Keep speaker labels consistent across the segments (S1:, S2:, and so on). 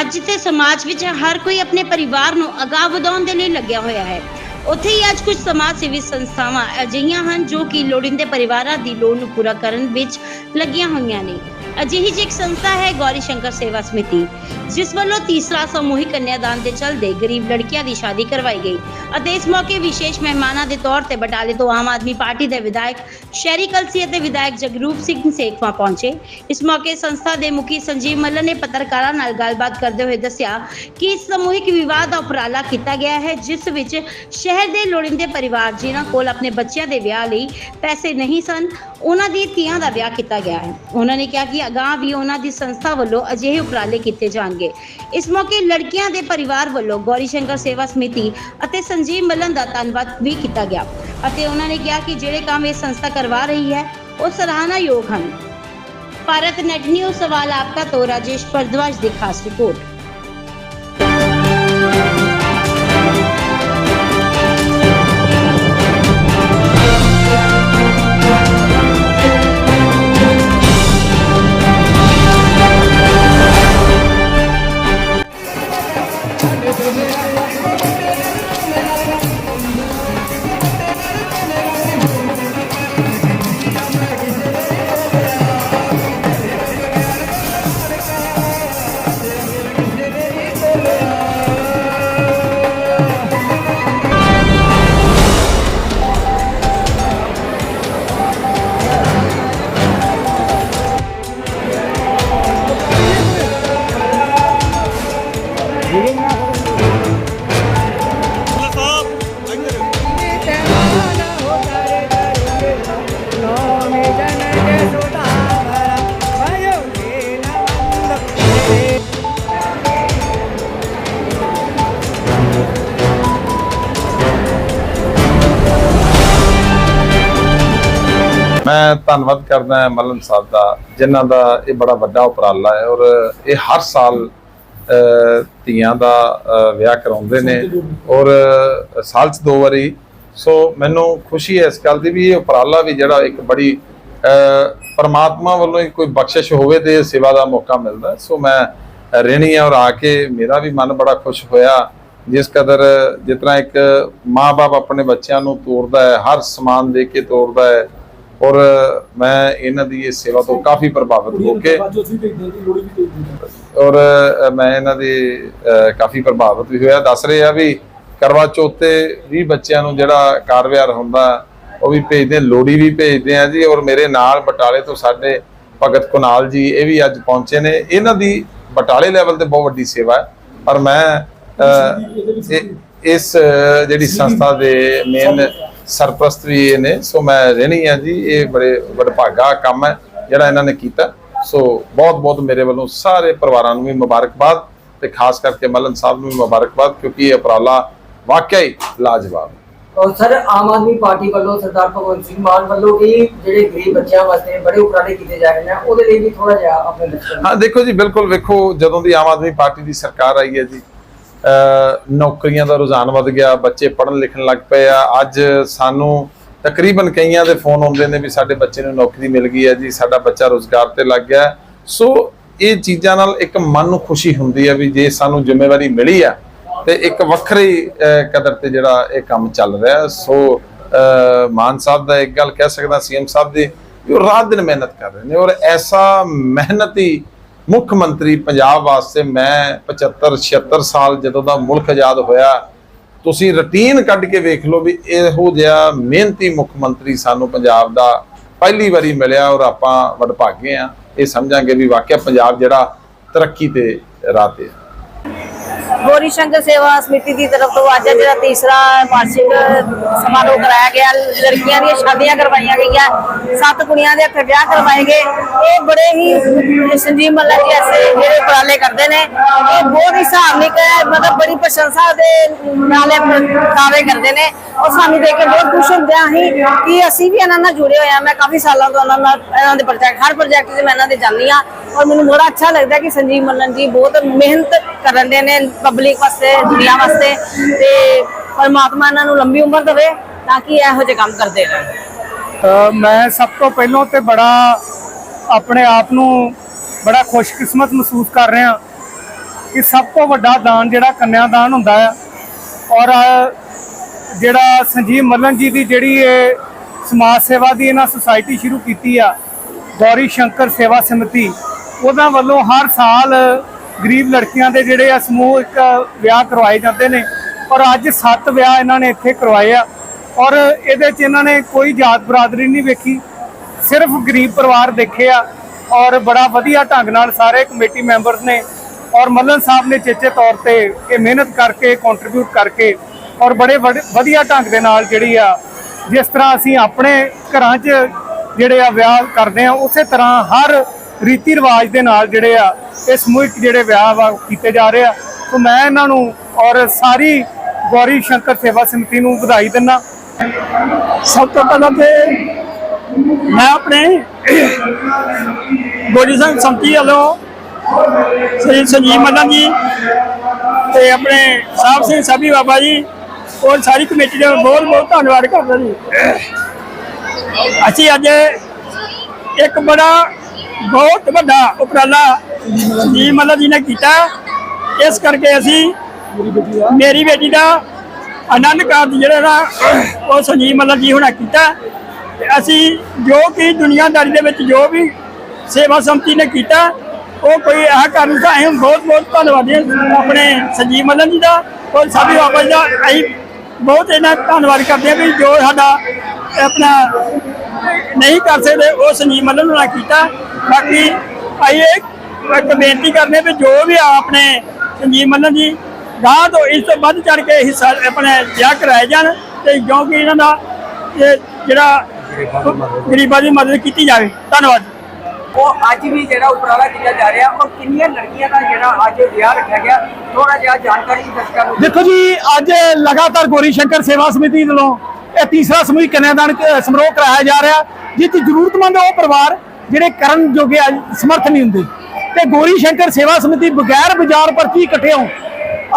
S1: ਅੱਜ ਤੇ ਸਮਾਜ ਵਿੱਚ ਹਰ ਕੋਈ ਆਪਣੇ ਪਰਿਵਾਰ ਨੂੰ ਅਗਾਂਹ ਵਧਾਉਣ ਦੇ ਲਈ ਲੱਗਿਆ ਹੋਇਆ ਹੈ। ਉੱਥੇ ਹੀ ਅੱਜ ਕੁਝ ਸਮਾਜ ਸੇਵੀ ਸੰਸਥਾਵਾਂ ਅਜਿਹੀਆਂ ਹਨ ਜੋ ਕਿ ਲੋੜੀਂਦੇ ਪਰਿਵਾਰਾਂ ਦੀ ਲੋੜ ਨੂੰ ਪੂਰਾ ਕਰਨ ਵਿੱਚ ਲੱਗੀਆਂ ਹੋਈਆਂ ਨੇ। ਅਜਿਹੀ ਜਿਹੀ ਇੱਕ ਸੰਸਥਾ ਹੈ ਗੌਰੀ ਸ਼ੰਕਰ ਸੇਵਾ ਸਮਿਤੀ, ਜਿਸ ਵੱਲੋਂ ਤੀਸਰਾ ਸਮੂਹਿਕ ਕੰਨਿਆਦਾਨ ਦੇ ਚਲਦੇ ਗਰੀਬ ਲੜਕੀਆਂ ਦੀ ਸ਼ਾਦੀ ਕਰਵਾਈ ਗਈ ਅਤੇ ਇਸ ਮੌਕੇ ਵਿਸ਼ੇਸ਼ ਮਹਿਮਾਨਾਂ ਦੇ ਤੌਰ ਤੇ ਬਟਾਲੇ ਤੋਂ ਆਮ ਆਦਮੀ ਪਾਰਟੀ ਦੇ ਵਿਧਾਇਕ ਸ਼ਹਿਰੀ ਕਲਸੀ ਅਤੇ ਵਿਧਾਇਕ ਜਗਰੂਪ ਸਿੰਘ ਸੇਖਵਾ ਪਹੁੰਚੇ। ਇਸ ਮੌਕੇ ਸੰਸਥਾ ਦੇ ਮੁਖੀ ਸੰਜੀਵ ਮੱਲਨ ਨੇ ਪੱਤਰਕਾਰਾਂ ਨਾਲ ਗੱਲਬਾਤ ਕਰਦੇ ਹੋਏ ਦੱਸਿਆ ਕਿ ਇਸ ਸਮੂਹਿਕ ਵਿਵਾਹ ਦਾ ਉਪਰਾਲਾ ਕੀਤਾ ਗਿਆ ਹੈ, ਜਿਸ ਵਿੱਚ ਸ਼ਹਿਰ ਦੇ ਲੋੜੀਂਦੇ ਪਰਿਵਾਰ ਜਿਨ੍ਹਾਂ ਕੋਲ ਆਪਣੇ ਬੱਚਿਆਂ ਦੇ ਵਿਆਹ ਲਈ ਪੈਸੇ ਨਹੀਂ ਸਨ, ਉਹਨਾਂ ਦੀ ਧੀਆਂ ਦਾ ਵਿਆਹ ਕੀਤਾ ਗਿਆ ਹੈ। ਉਹਨਾਂ ਨੇ ਕਿਹਾ ਕਿ ਅਗਾਂਹ ਵੀ ਉਹਨਾਂ ਦੀ ਸੰਸਥਾ ਵੱਲੋਂ ਅਜਿਹੇ ਉਪਰਾਲੇ ਕੀਤੇ ਜਾਣਗੇ। ਇਸ ਮੌਕੇ ਲੜਕੀਆਂ ਦੇ ਪਰਿਵਾਰ ਵੱਲੋਂ ਗੌਰੀ ਸ਼ੰਕਰ ਸੇਵਾ ਸਮਿਤੀ ਅਤੇ ਸੰਜੀਵ ਮੱਲਨ ਦਾ ਧੰਨਵਾਦ ਵੀ ਕੀਤਾ ਗਿਆ ਅਤੇ ਉਹਨਾਂ ਨੇ ਕਿਹਾ ਕਿ ਜਿਹੜੇ ਕੰਮ ਇਹ ਸੰਸਥਾ ਕਰਵਾ ਰਹੀ ਹੈ, ਉਹ ਸਰਾਹਨਾਯੋਗ ਹਨ। ਭਾਰਤ ਨੈਟ ਨਿਊਜ਼ ਸਵਾਲ ਆਪਕਾ ਤੋਂ ਰਾਜੇਸ਼ ਭਰਦਵਾਜ ਦੀ ਖਾਸ ਰਿਪੋਰਟ।
S2: ਮੈਂ ਧੰਨਵਾਦ ਕਰਦਾ ਮਲਨ ਸਾਹਿਬ ਦਾ ਜਿਨ੍ਹਾਂ ਦਾ ਇਹ ਬੜਾ ਵੱਡਾ ਉਪਰਾਲਾ ਹੈ ਔਰ ਇਹ ਹਰ ਸਾਲ ਧੀਆਂ ਦਾ ਵਿਆਹ ਕਰਾਉਂਦੇ ਨੇ ਔਰ ਸਾਲ 'ਚ ਦੋ ਵਾਰੀ। ਸੋ ਮੈਨੂੰ ਖੁਸ਼ੀ ਹੈ ਇਸ ਗੱਲ ਦੀ ਵੀ ਇਹ ਉਪਰਾਲਾ ਵੀ ਜਿਹੜਾ ਇੱਕ ਬੜੀ ਅਹ, ਪਰਮਾਤਮਾ ਵੱਲੋਂ ਹੀ ਕੋਈ ਬਖਸ਼ਿਸ਼ ਹੋਵੇ ਤੇ ਸੇਵਾ ਦਾ ਮੌਕਾ ਮਿਲਦਾ। ਸੋ ਮੈਂ ਰਹਿਣੀ ਔਰ ਆ ਕੇ ਮੇਰਾ ਵੀ ਮਨ ਬੜਾ ਖੁਸ਼ ਹੋਇਆ। ਜਿਸ ਕਦਰ ਜਿਸ ਤਰ੍ਹਾਂ ਇੱਕ ਮਾਂ-ਬਾਪ ਆਪਣੇ ਬੱਚਿਆਂ ਨੂੰ ਤੋਰਦਾ ਹੈ ਹਰ ਸਮਾਨ ਦੇ ਕੇ ਤੋਰਦਾ ਹੈ ਔਰ ਮੈਂ ਇਹਨਾਂ ਦੀ ਇਹ ਸੇਵਾ ਤੋਂ ਕਾਫੀ ਪ੍ਰਭਾਵਿਤ ਹੋ ਕੇ ਔਰ ਮੈਂ ਇਹਨਾਂ ਦੀ ਕਾਫੀ ਪ੍ਰਭਾਵਿਤ ਵੀ ਹੋਇਆ। ਦੱਸ ਰਹੇ ਆ ਵੀ ਕਰਵਾ ਚੌਥ ਤੇ ਵੀ ਬੱਚਿਆਂ ਨੂੰ ਜਿਹੜਾ ਕਾਰ ਵਿਹਾਰ ਹੁੰਦਾ ਉਹ ਵੀ ਭੇਜਦੇ ਲੋੜੀ ਵੀ ਭੇਜਦੇ ਆ ਜੀ। ਔਰ ਮੇਰੇ ਨਾਲ ਬਟਾਲੇ ਤੋਂ ਸਾਡੇ ਭਗਤ ਕੁਨਾਲ ਜੀ ਇਹ ਵੀ ਅੱਜ ਪਹੁੰਚੇ ਨੇ। ਇਹਨਾਂ ਦੀ ਬਟਾਲੇ ਲੈਵਲ ਤੇ ਬਹੁਤ ਵੱਡੀ ਸੇਵਾ ਹੈ। ਪਰ ਮੈਂ ਇਸ ਜਿਹੜੀ ਸੰਸਥਾ ਦੇ ਮੇਨ ਸਰਪ੍ਰਸਤ ਵੀ ਇਹ ਨੇ ਸੋ ਮੈਂ ਰਹਿਣੀ ਆ ਜੀ ਇਹ ਬੜੇ ਵਡਭਾਗਾ ਕੰਮ ਹੈ ਜਿਹੜਾ ਇਹਨਾਂ ਨੇ ਕੀਤਾ। ਸੋ ਬਹੁਤ ਬਹੁਤ ਮੇਰੇ ਵੱਲੋਂ ਸਾਰੇ ਪਰਿਵਾਰਾਂ ਨੂੰ ਵੀ ਮੁਬਾਰਕਬਾਦ ਤੇ ਖਾਸ ਕਰਕੇ ਮਲਨ ਸਾਹਿਬ ਨੂੰ ਵੀ ਮੁਬਾਰਕਬਾਦ ਕਿਉਂਕਿ ਇਹ ਉਪਰਾਲਾ ਵਾਕਿਆ ਹੀ ਲਾਜਵਾਬ
S3: ਔਰ ਸਰ ਆਮ ਆਦਮੀ ਪਾਰਟੀ ਵੱਲੋਂ ਸਰਦਾਰ ਭਗਵੰਤ ਸਿੰਘ ਮਾਨ ਵੱਲੋਂ ਵੀ ਜਿਹੜੇ ਗਰੀਬ ਬੱਚਿਆਂ ਵਾਸਤੇ ਬੜੇ ਉਪਰਾਲੇ ਕੀਤੇ ਜਾ ਰਹੇ ਨੇ ਉਹਦੇ ਲਈ ਵੀ ਥੋੜਾ ਜਿਹਾ ਆਪਣੇ
S2: ਹਾਂ ਦੇਖੋ ਜੀ ਬਿਲਕੁਲ ਵੇਖੋ ਜਦੋਂ ਦੀ ਆਮ ਆਦਮੀ ਪਾਰਟੀ ਦੀ ਸਰਕਾਰ ਆਈ ਹੈ ਜੀ ਨੌਕਰੀਆਂ ਦਾ ਰੁਝਾਨ ਵੱਧ ਗਿਆ, ਬੱਚੇ ਪੜ੍ਹਨ ਲਿਖਣ ਲੱਗ ਪਏ ਆ। ਅੱਜ ਸਾਨੂੰ ਤਕਰੀਬਨ ਕਈਆਂ ਦੇ ਫੋਨ ਆਉਂਦੇ ਨੇ ਵੀ ਸਾਡੇ ਬੱਚੇ ਨੂੰ ਨੌਕਰੀ ਮਿਲ ਗਈ ਹੈ ਜੀ, ਸਾਡਾ ਬੱਚਾ ਰੋਜ਼ਗਾਰ ਤੇ ਲੱਗ ਗਿਆ। ਸੋ ਇਹ ਚੀਜ਼ਾਂ ਨਾਲ ਇੱਕ ਮਨ ਨੂੰ ਖੁਸ਼ੀ ਹੁੰਦੀ ਹੈ ਵੀ ਜੇ ਸਾਨੂੰ ਜ਼ਿੰਮੇਵਾਰੀ ਮਿਲੀ ਆ, ਤੇ ਇੱਕ ਵੱਖਰੀ ਕਦਰ ਤੇ ਜਿਹੜਾ ਇਹ ਕੰਮ ਚੱਲ ਰਿਹਾ ਸੋ ਮਾਨ ਸਾਹਿਬ ਦਾ ਇੱਕ ਗੱਲ ਕਹਿ ਸਕਦਾ, ਸੀਐਮ ਸਾਹਿਬ ਦੀ, ਵੀ ਉਹ ਰਾਤ ਦਿਨ ਮਿਹਨਤ ਕਰ ਰਹੇ ਨੇ ਔਰ ਐਸਾ ਮਿਹਨਤੀ ਮੁੱਖ ਮੰਤਰੀ ਪੰਜਾਬ ਵਾਸਤੇ ਮੈਂ 75 76 ਸਾਲ ਜਦੋਂ ਦਾ ਮੁਲਕ ਆਜ਼ਾਦ ਹੋਇਆ, ਤੁਸੀਂ ਰੁਟੀਨ ਕੱਢ ਕੇ ਵੇਖ ਲਓ ਵੀ ਇਹੋ ਜਿਹਾ ਮਿਹਨਤੀ ਮੁੱਖ ਮੰਤਰੀ ਸਾਨੂੰ ਪੰਜਾਬ ਦਾ ਪਹਿਲੀ ਵਾਰੀ ਮਿਲਿਆ ਔਰ ਆਪਾਂ ਵਡਭਾਗੇ ਆ ਇਹ ਸਮਝਾਂਗੇ ਵੀ ਵਾਕਿਆ ਪੰਜਾਬ ਜਿਹੜਾ ਤਰੱਕੀ ਤੇ ਰਾਹ ਤੇ ਹੈ।
S4: ਗੋਰੀ ਸ਼ੰਕਰ ਸੇਵਾ ਸਮਿਤੀ ਦੀ ਤਰਫ ਤੋਂ ਅੱਜ ਜਿਹੜਾ ਤੀਸਰਾ ਵਾਰਸ਼ਿਕ ਸਮਾਰੋਹ ਕਰਾਇਆ ਗਿਆ। ਲੜਕੀਆਂ ਦੀਆਂ ਸ਼ਾਦੀਆਂ ਕਰਵਾਈਆਂ ਗਈਆਂ। ਸੱਤ ਕੁੜੀਆਂ ਦੇ ਇੱਥੇ ਵਿਆਹ ਕਰਵਾਏ ਗਏ। ਇਹ ਬੜੇ ਹੀ ਸੰਜੀਵ ਮੱਲਾ ਜੀ ਐਸੇ ਜਿਹੜੇ ਉਪਰਾਲੇ ਕਰਦੇ ਨੇ। ਇਹ ਬਹੁਤ ਹੀ ਹਿਸਾਬ ਨਹੀਂ ਮਤਲਬ ਬੜੀ ਪ੍ਰਸ਼ੰਸਾ ਦੇ ਨਾਲੇ ਦਾਅਵੇ ਕਰਦੇ ਨੇ। ਔਰ ਸਾਨੂੰ ਦੇਖ ਕੇ ਬਹੁਤ ਖੁਸ਼ ਹੁੰਦੇ ਹਾਂ ਅਸੀਂ ਕਿ ਅਸੀਂ ਵੀ ਇਹਨਾਂ ਨਾਲ ਜੁੜੇ ਹੋਏ ਹਾਂ। ਮੈਂ ਕਾਫੀ ਸਾਲਾਂ ਤੋਂ ਇਹਨਾਂ ਨਾਲ ਇਹਨਾਂ ਦੇ ਪ੍ਰੋਜੈਕਟ ਹਰ ਪ੍ਰੋਜੈਕਟ 'ਚ ਮੈਂ ਇਹਨਾਂ ਦੇ ਜਾਂਦੀ ਹਾਂ। ਔਰ ਮੈਨੂੰ ਬੜਾ ਅੱਛਾ ਲੱਗਦਾ ਕਿ ਸੰਜੀਵ ਮੱਲਨ ਜੀ ਬਹੁਤ ਮਿਹਨਤ ਕਰਨ ਦੇ ਨੇ। ਪਬਲਿਕ ਵਾਸਤੇ, ਦੁਨੀਆ ਵਾਸਤੇ, ਤੇ ਪਰਮਾਤਮਾ ਇਹਨਾਂ ਨੂੰ ਲੰਬੀ ਉਮਰ ਦੇਵੇ ਤਾਂ ਕਿ ਇਹੋ ਜਿਹੇ ਕੰਮ ਕਰਦੇ ਰਹਿਣ।
S5: ਮੈਂ ਸਭ ਤੋਂ ਪਹਿਲਾਂ ਤੇ ਬੜਾ ਆਪਣੇ ਆਪ ਨੂੰ ਬੜਾ ਖੁਸ਼ਕਿਸਮਤ ਮਹਿਸੂਸ ਕਰ ਰਿਹਾ ਕਿ ਸਭ ਤੋਂ ਵੱਡਾ ਦਾਨ ਜਿਹੜਾ ਕੰਨਿਆਦਾਨ ਹੁੰਦਾ ਆ, ਔਰ ਜਿਹੜਾ ਸੰਜੀਵ ਮੱਲਨ ਜੀ ਦੀ ਜਿਹੜੀ ਇਹ ਸਮਾਜ ਸੇਵਾ ਦੀ ਇਹਨਾਂ ਸੁਸਾਇਟੀ ਸ਼ੁਰੂ ਕੀਤੀ ਆ, ਗੌਰੀ ਸ਼ੰਕਰ ਸੇਵਾ ਸਮਿਤੀ ਉਹਨਾਂ ਵੱਲੋਂ ਹਰ ਸਾਲ ਗਰੀਬ ਲੜਕੀਆਂ ਦੇ ਜਿਹੜੇ ਆ ਸਮੂਹ ਇੱਕ ਵਿਆਹ ਕਰਵਾਏ ਜਾਂਦੇ ਨੇ। ਔਰ ਅੱਜ 7 ਵਿਆਹ ਇਹਨਾਂ ਨੇ ਇੱਥੇ ਕਰਵਾਏ ਆ। ਔਰ ਇਹਦੇ 'ਚ ਇਹਨਾਂ ਨੇ ਕੋਈ ਜਾਤ ਬਰਾਦਰੀ ਨਹੀਂ ਵੇਖੀ। ਸਿਰਫ ਗਰੀਬ ਪਰਿਵਾਰ ਦੇਖੇ ਆ। ਔਰ ਬੜਾ ਵਧੀਆ ਢੰਗ ਨਾਲ ਸਾਰੇ ਕਮੇਟੀ ਮੈਂਬਰਸ ਨੇ ਔਰ ਮੱਲਨ ਸਾਹਿਬ ਨੇ ਚੇਚੇ ਤੌਰ ਤੇ ਇਹ ਮਿਹਨਤ ਕਰਕੇ ਕੰਟਰੀਬਿਊਟ ਕਰਕੇ ਔਰ ਬੜੇ ਵਡ- ਵਧੀਆ ਢੰਗ ਦੇ ਨਾਲ ਜਿਹੜੀ ਆ, ਜਿਸ ਤਰ੍ਹਾਂ ਅਸੀਂ ਆਪਣੇ ਘਰਾਂ 'ਚ ਜਿਹੜੇ ਆ ਵਿਆਹ ਕਰਦੇ ਆ, ਉਸੇ ਤਰ੍ਹਾਂ ਹਰ ਰੀਤੀ ਰਿਵਾਜ ਦੇ ਨਾਲ ਜਿਹੜੇ ਆ ਇਹ ਸਮੂਹਿਕ ਜਿਹੜੇ ਵਿਆਹ ਵਾ ਉਹ ਕੀਤੇ ਜਾ ਰਹੇ ਆ। ਸੋ ਮੈਂ ਇਹਨਾਂ ਨੂੰ ਔਰ ਸਾਰੀ ਗੌਰੀ ਸ਼ੰਕਰ ਸੇਵਾ ਸਮਿਤੀ ਨੂੰ ਵਧਾਈ ਦਿੰਦਾ ਸਭ ਤੋਂ ਪਹਿਲਾਂ ਤੇ ਮੈਂ ਆਪਣੇ ਗੋਰੀ ਸਿੰਘ ਸੰਤੀ ਵੱਲੋਂ ਸ੍ਰੀ ਸੰਜੀਵ ਮੰਨਾ ਜੀ ਤੇ ਆਪਣੇ ਸਾਹਿਬ ਸਿੰਘ ਸਾਬੀ ਬਾਬਾ ਜੀ ਔਰ ਸਾਰੀ ਕਮੇਟੀ ਦਾ ਬਹੁਤ ਬਹੁਤ ਧੰਨਵਾਦ ਕਰਦਾ ਜੀ। ਅਸੀਂ ਅੱਜ ਇੱਕ ਬੜਾ ਬਹੁਤ ਵੱਡਾ ਉਪਰਾਲਾ ਸੰਜੀਵ ਮੱਲਨ ਜੀ ਨੇ ਕੀਤਾ। ਇਸ ਕਰਕੇ ਅਸੀਂ ਮੇਰੀ ਬੇਟੀ ਦਾ ਆਨੰਦ ਕਾਰਜ ਜਿਹੜਾ ਨਾ ਉਹ ਸੰਜੀਵ ਮੱਲਨ ਜੀ ਹੁਣਾਂ ਕੀਤਾ। ਤੇ ਅਸੀਂ ਜੋ ਕਿ ਦੁਨੀਆਦਾਰੀ ਦੇ ਵਿੱਚ ਜੋ ਵੀ ਸੇਵਾ ਸੰਮਤੀ ਨੇ ਕੀਤਾ, ਉਹ ਕੋਈ ਇਹ ਕਰਨ ਦਾ ਅਸੀਂ ਬਹੁਤ ਬਹੁਤ ਧੰਨਵਾਦੀ ਹਾਂ ਆਪਣੇ ਸੰਜੀਵ ਮੱਲਨ ਜੀ ਦਾ, ਔਰ ਸਾਬੀ ਬਾਬਾ ਦਾ। ਅਸੀਂ ਬਹੁਤ ਇਹਨਾਂ ਧੰਨਵਾਦ ਕਰਦੇ ਹਾਂ ਵੀ ਜੋ ਸਾਡਾ ਆਪਣਾ ਨਹੀਂ ਕਰ ਸਕਦੇ ਉਹ ਸੰਜੀਵ ਮੱਲਨ ਨੂੰ ਕੀਤਾ। ਬਾਕੀ ਇਹ ਇੱਕ ਬੇਨਤੀ ਕਰਨੇ ਵੀ ਜੋ ਵੀ ਆਪਣੇ ਸੰਜੀਵ ਮੱਲਨ ਜੀ ਗਾਂ ਤੋਂ ਇਸ ਤੋਂ ਵੱਧ ਚੜ ਕੇ ਹਿੱਸਾ ਆਪਣੇ ਵਿਆਹ ਕਰਾਏ ਜਾਣ ਤੇ ਕਿਉਂਕਿ ਇਹਨਾਂ ਦਾ ਇਹ ਜਿਹੜਾ ਗਰੀਬਾਂ ਦੀ ਮਦਦ ਕੀਤੀ ਜਾਵੇ। ਧੰਨਵਾਦ।
S3: ਉਹ ਅੱਜ ਵੀ ਜਿਹੜਾ ਉਪਰਾਲਾ ਕੀਤਾ ਜਾ ਰਿਹਾ ਔਰ ਕਿੰਨੀਆਂ ਲੜਕੀਆਂ ਦਾ ਜਿਹੜਾ ਅੱਜ ਵਿਆਹ ਰੱਖਿਆ ਗਿਆ ਥੋੜਾ ਜਿਹਾ ਜਾਣਕਾਰੀ ਦਰਸ਼ਕਾਂ ਨੂੰ
S5: ਦੇਖੋ ਜੀ ਅੱਜ ਲਗਾਤਾਰ ਗੋਰੀ ਸ਼ੰਕਰ ਸੇਵਾ ਸਮਿਤੀ ਵੱਲੋਂ ਇਹ ਤੀਸਰਾ ਸਮੂਹਿਕ ਕਨਿਆਦਾਨ ਸਮਾਰੋਹ ਕਰਾਇਆ ਜਾ ਰਿਹਾ। ਜਿਸ 'ਚ ਜ਼ਰੂਰਤਮੰਦ ਉਹ ਪਰਿਵਾਰ ਜਿਹੜੇ ਕਰਨ ਜੋਗੇ ਅੱਜ ਸਮਰਥ ਨਹੀਂ ਹੁੰਦੇ। ਤੇ ਗੋਰੀ ਸ਼ੰਕਰ ਸੇਵਾ ਸਮਿਤੀ ਬਗੈਰ ਬਾਜ਼ਾਰ ਪਰਚੀ ਇਕੱਠੇ ਹੋ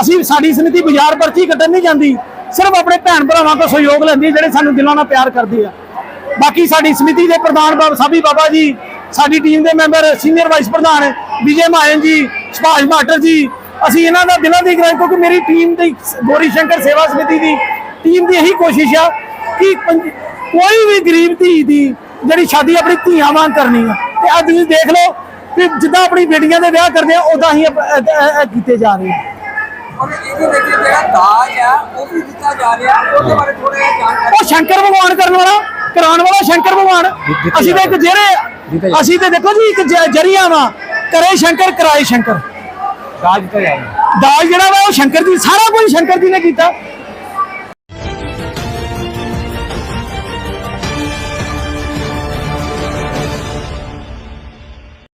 S5: ਅਸੀਂ ਸਾਡੀ ਸਮਿਤੀ ਬਾਜ਼ਾਰ ਪਰਚੀ ਕੱਟਣ ਨਹੀਂ ਜਾਂਦੀ। ਸਿਰਫ ਆਪਣੇ ਭੈਣ ਭਰਾਵਾਂ ਤੋਂ ਸਹਿਯੋਗ ਲੈਂਦੀ ਜਿਹੜੇ ਸਾਨੂੰ ਦਿਲਾਂ ਨਾਲ ਪਿਆਰ ਕਰਦੇ ਆ। ਬਾਕੀ ਸਾਡੀ ਸਮਿਤੀ ਦੇ ਪ੍ਰਧਾਨ ਬਾਬਾ ਸਾਬੀ ਬਾਬਾ ਜੀ, ਸਾਡੀ ਟੀਮ ਦੇ ਮੈਂਬਰ, ਸੀਨੀਅਰ ਵਾਈਸ ਪ੍ਰਧਾਨ, ਵਿਜੇ ਮਾਇਨ ਜੀ, ਸੁਭਾਸ਼ ਮਾਟਰ ਜੀ, ਅਸੀਂ ਇਹਨਾਂ ਦਾ ਦਿਲਾਂ ਦੀ ਗ੍ਰਾਂ ਕਿਉਂਕਿ ਮੇਰੀ ਟੀਮ ਦੀ ਗੋਰੀ ਸ਼ੰਕਰ ਸੇਵਾ ਸਮਿਤੀ ਦੀ ਟੀਮ ਦੀ ਇਹੀ ਕੋਸ਼ਿਸ਼ ਆ ਕਿ ਕੋਈ ਵੀ ਗਰੀਬ ਧੀ ਦੀ ਜਿਹੜੀ ਸ਼ਾਦੀ ਆਪਣੀ ਧੀਆਂ ਵਾਂਗ ਕਰਨੀ ਆ ਤੇ ਅੱਜ ਤੁਸੀਂ ਦੇਖ ਲਓ ਕਿ ਜਿੱਦਾਂ ਆਪਣੀ ਬੇਟੀਆਂ ਦੇ ਵਿਆਹ ਕਰਦੇ ਆ ਉਦਾਂ ਹੀ ਕੀਤੇ ਜਾ ਰਹੇ ਆ।
S3: ਦਾਜ ਆ ਉਹ ਵੀ ਦਿੱਤਾ ਜਾ ਰਿਹਾ। ਉਹਦੇ ਬਾਰੇ ਥੋੜਾ ਜਿਹਾ ਜਾਣਕਾਰੀ
S5: ਉਹ ਸ਼ੰਕਰ ਭਗਵਾਨ ਕਰਨ ਵਾਲਾ ਕਰਾਉਣ ਵਾਲਾ ਸ਼ੰਕਰ ਭਗਵਾਨ। ਅਸੀਂ ਤਾਂ ਇੱਕ ਜਿਹੜੇ ਅਸੀਂ ਤੇ ਦੇਖੋ ਜੀ ਇੱਕ ਜਰੀਆ ਵਾ। ਕਰੇ ਸ਼ੰਕਰ ਕਰਾਏ ਸ਼ੰਕਰ।
S6: ਰਾਜ ਤੇ
S5: ਦਾਜ ਜਿਹੜਾ ਵਾ ਉਹ ਸ਼ੰਕਰ ਜੀ ਸਾਰਾ ਕੁਝ ਸ਼ੰਕਰ ਜੀ ਨੇ ਕੀਤਾ।